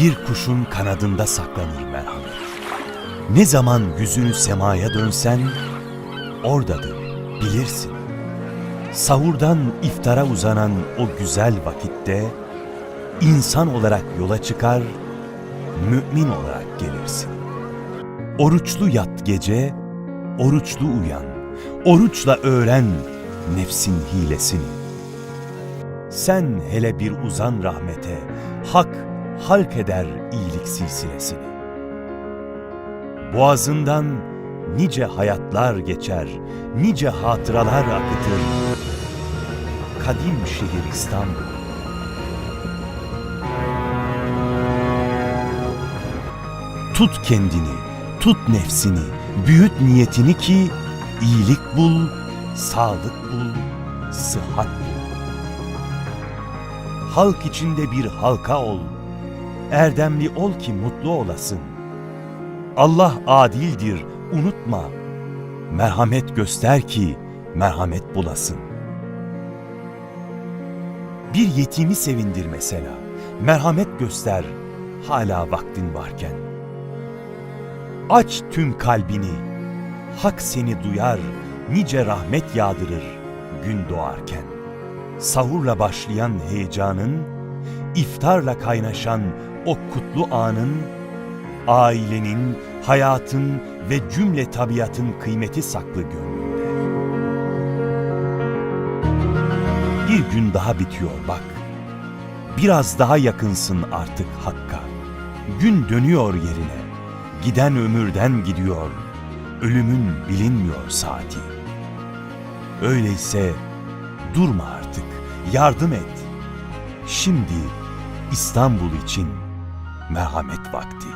Bir kuşun kanadında saklanır merhamet. Ne zaman yüzünü semaya dönsen, oradadır, bilirsin. Sahurdan iftara uzanan o güzel vakitte, insan olarak yola çıkar, mümin olarak gelirsin. Oruçlu yat gece, oruçlu uyan, oruçla öğren nefsin hilesini. Sen hele bir uzan rahmete, hak halk eder iyilik silsilesini. Boğazından nice hayatlar geçer, nice hatıralar akıtır. Kadim şehir İstanbul. Tut kendini, tut nefsini, büyüt niyetini ki iyilik bul, sağlık bul, sıhhat bul. Halk içinde bir halka ol, erdemli ol ki mutlu olasın. Allah adildir, unutma. Merhamet göster ki merhamet bulasın. Bir yetimi sevindir mesela. Merhamet göster hala vaktin varken. Aç tüm kalbini. Hak seni duyar, nice rahmet yağdırır gün doğarken. Sahurla başlayan heyecanın, iftarla kaynaşan o kutlu anın, ailenin, hayatın ve cümle tabiatın kıymeti saklı gönlünde. Bir gün daha bitiyor bak. Biraz daha yakınsın artık Hakk'a. Gün dönüyor yerine. Giden ömürden gidiyor. Ölümün bilinmiyor saati. Öyleyse durma artık. Yardım et. Şimdi İstanbul için merhamet vakti.